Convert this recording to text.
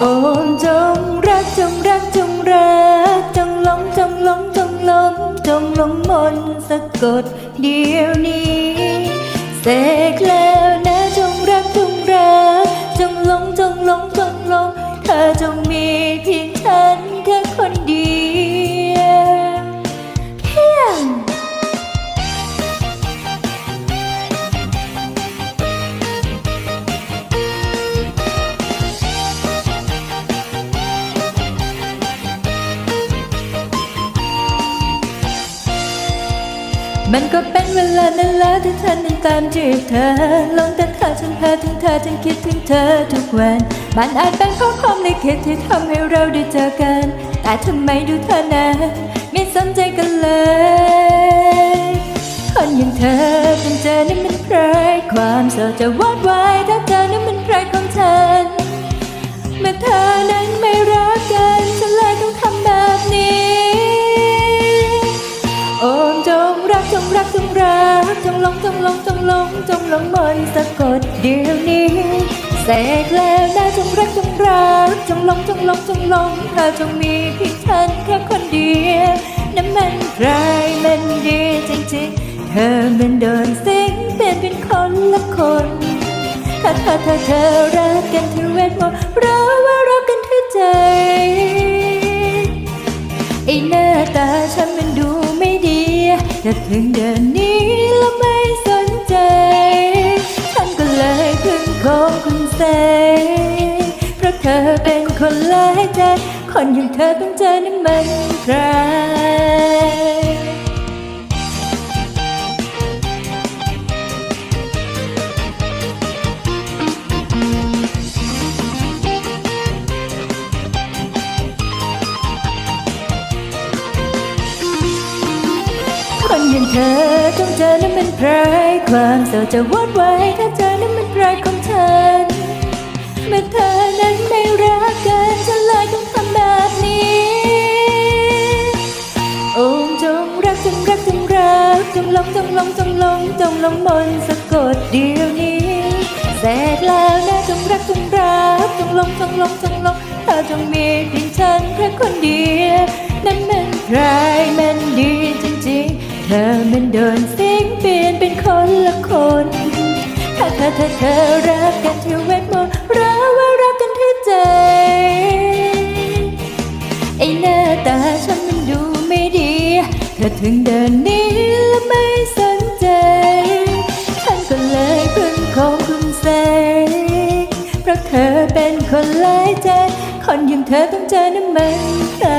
โอ้จงรักจงรักจงรักจงหลงจงหลงจงหลงจงหลงมนสะกดเดียวนี้เสกแล้วนะจงรักจงรักจงหลงจงหลงจงหลงเธอจงมีเพียงเธอ มันก็เป็นเวลานั้นแล้วที่ฉันนั้นตามจีบเธอลงแต่เธอฉันแพ้ถึงเธอฉันคิดถึงเธอทุกวัน มันอาจเป็นเพราะความลิขิตที่ทำให้เราได้เจอกัน แต่ทำไมดูเธอนะไม่สนใจกันเลย คนอย่างเธอเป็นเจอนั้นมันใครความโสดจะวอดวายถ้า รักจงรักจงรักจงหลงจงหลงจงหลงจงหลงมนสะกดเดี๋ยวนี้เสกแล้วนะจงรักจงรักจงหลงจงหลงจงหลงเธอจงมีเพียงฉันแค่คนเดียวนั่นมันใครมันดีจริงๆ เธอมันโดนสิงเป็นเป็นคนละคนถ้าเธอเธอเธอรักกันที่เวทมนต์เรา แต่ถึงเดือนนี้แล้วไม่สนใจ ฉันก็เลยพึ่งของคุณเซเพราะเธอเป็นคนหลายใจ คนอย่างเธอต้องเจอนั่นมันใคร อย่างเธอต้องเจอนั้นเป็นใครความเศร้าจะวอดไว้ถ้าเจอนั้นเป็นใครของฉันเมื่อเธอนั้นไม่รักกันฉันเลยต้องทำแบบนี้โอ้จงรักจงรักจงรักจงหลงจงหลงจงหลงจงหลงมนสะกดเดียวนี้เสร็จแล้วนะจงรักจงรักจงหลงจงหลงจงหลงเธอจงมีเพียงฉันแค่คนเดียว เธอเธอเธอรักกันที่เวทมนต์เราว่ารักกันที่ใจ ไอ้หน้าตาฉันมันดูไม่ดี เธอถึงเดินนี้และไม่สนใจ ฉันก็เลยพึ่งของคุณเซเพราะเธอเป็นคนหลายใจ คนอย่างเธอต้องเจอน้ำมันตา